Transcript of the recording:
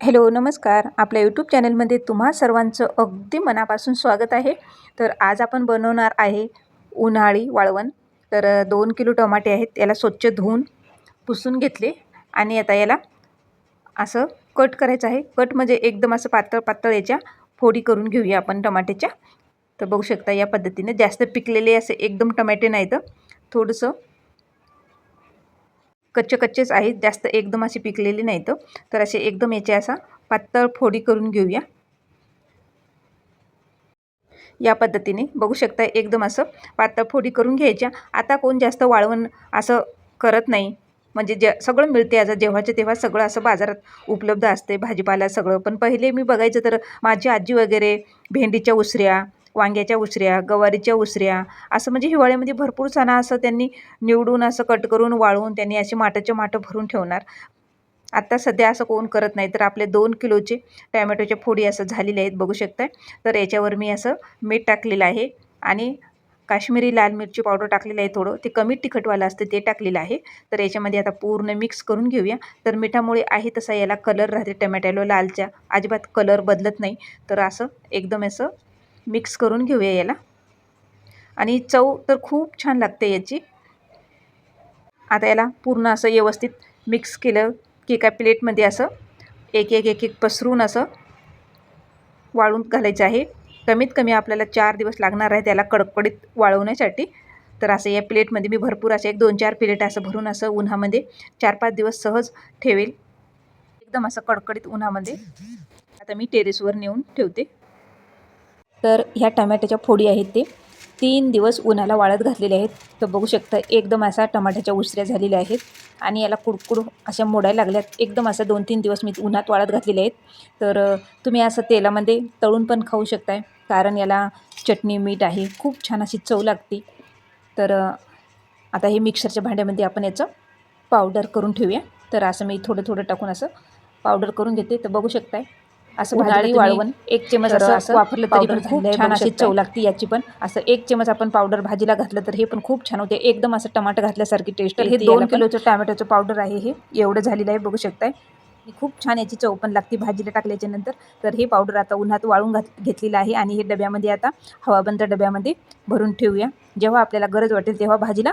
Hello नमस्कार. आपल्या YouTube चॅनलमध्ये तुम्हा सर्वांचं अगदी मनापासून स्वागत आहे. तर आज आपण बनवणार आहे उन्हाळी वाळवण. तर दोन किलो टमाटे आहेत याला स्वच्छ धुवून पुसून घेतले आणि आता याला असं कट करायचं आहे. कट म्हणजे एकदम असं पातळ पातळ याच्या फोडी करून घेऊया आपण टमाट्याच्या. तर बघू शकता या पद्धतीने जास्त पिकलेले असे एकदम टमाटे नाहीत. थोडंसं कच्चे कच्चेच आहेत जास्त एकदम असे पिकलेले नाहीत तर. असे एकदम याचे असा पातळ फोडी करून घेऊया. या पद्धतीने बघू शकता एकदम असं पातळ फोडी करून घ्यायच्या. आता कोण जास्त वाळवण असं करत नाही. म्हणजे जे सगळं मिळते आता जेव्हाच्या तेव्हा सगळं असं बाजारात उपलब्ध असते भाजीपाला सगळं. पण पहिले मी बघायचं तर माझी आजी वगैरे भेंडीच्या उसऱ्या वांग्याच्या उसऱ्या गवारीच्या उसऱ्या असं म्हणजे हिवाळ्यामध्ये भरपूर चणा असं त्यांनी निवडून असं कट करून वाळवून त्यांनी असे माठाच्या माठं भरून ठेवणार. आत्ता सध्या असं कोण करत नाही तर आपले दोन किलोचे टॅमॅटोच्या फोडी असं झालेले आहेत बघू शकताय. तर याच्यावर मी असं मीठ टाकलेलं आहे आणि काश्मीरी लाल मिरची पावडर टाकलेलं आहे थोडं. ते कमी तिखटवालं असतं ते टाकलेलं आहे. तर याच्यामध्ये आता पूर्ण मिक्स करून घेऊया. तर मिठामुळे आहे तसा याला कलर राहते टमॅटोला लालच्या. अजिबात कलर बदलत नाही. तर असं एकदम असं मिक्स करून घेऊया याला. आणि चव तर खूप छान लागते याची. आता याला पूर्ण असं व्यवस्थित मिक्स केलं की एका प्लेटमध्ये असं एक एक एक एक पसरून असं वाळून घालायचं आहे. कमीत कमी आपल्याला चार दिवस लागणार आहे त्याला कडकडीत वाळवण्यासाठी. तर असं या प्लेटमध्ये मी भरपूर असं एक दोन चार प्लेट असं भरून असं उन्हामध्ये चार पाच दिवस सहज ठेवेल. एकदम असं कडकडीत उन्हामध्ये. आता मी टेरेसवर नेऊन ठेवते. तर ह्या टमॅटोच्या फोडी आहेत ते. तीन दिवस उन्हाला वाळत घातलेले आहेत. तर बघू शकता एकदम असा टमाट्याच्या उसऱ्या झालेल्या आहेत. आणि याला कुडकुड अशा मोडायला लागल्यात. एकदम असा दोन तीन दिवस मी उन्हात वाळत घातलेले आहेत. तर तुम्ही असं तेलामध्ये तळून पण खाऊ शकताय. कारण याला चटणी मीठ आहे. खूप छान अशी चव लागते. तर आता हे मिक्सरच्या भांड्यामध्ये आपण याचं पावडर करून ठेवूया. तर असं मी थोडं थोडं टाकून असं पावडर करून घेते. तर बघू शकताय असं उन्हाळी वाळवण एक चमच असं असं वापरलं तरी पण खूप छान अशी चव लागते याची पण. असं एक चमच आपण पावडर भाजीला घातलं तर हे पण खूप छान होते. एकदम असं टमाटर घातल्यासारखी टेस्ट हे दोन किलोचं टॅमॅटोचं पावडर आहे हे. एवढं झालेलं आहे बघू शकताय. खूप छान याची चव पण लागते भाजीला टाकल्याच्या नंतर. तर हे पावडर आता उन्हात वाळून घात घेतलेलं आहे आणि हे डब्यामध्ये आता हवाबंद डब्यामध्ये भरून ठेवूया. जेव्हा आपल्याला गरज वाटेल तेव्हा भाजीला